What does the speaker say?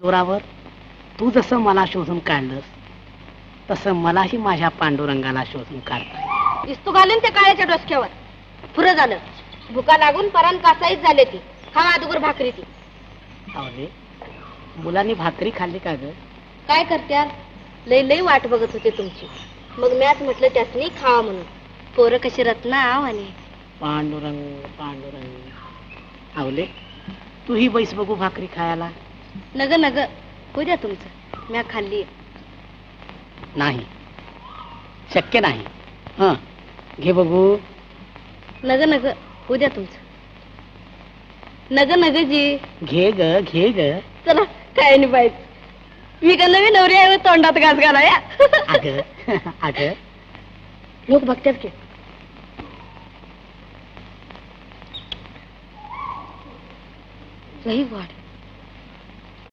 जोरावर तू जसं मला शोधून काढलंस तसं मलाही माझ्या पांडुरंगाला शोधून काढता इस्तू घालून त्या काळ्याच्या डोसक्यावर. पुरं झालं. भुका लागून परान कासाईच झाले ती. खावा अदुगर भाकरी ती. अवले मुलांनी भाकरी खाल्ली का ग? काय करत्या लई लई वाट बघत होते तुमची. मग मॅच म्हटलं त्यासनी खावा म्हणून. पोरं कशी रत्ना आणि. पांडुरंग पांडुरंग. आवले तूही बैस बघू भाकरी खायला. नग नग. द्या तुमचं. म्या खाल्ली नाही. शक्य नाही. हं. घे बघू. नग नग. द्या तुमचं. नग नग जी. घे ग घे ग. चला काय नाही पाहिजे मी का नवीन नवरी आहे तोंडात घास घाला या अग अग. लोक बघतात की. लई वाट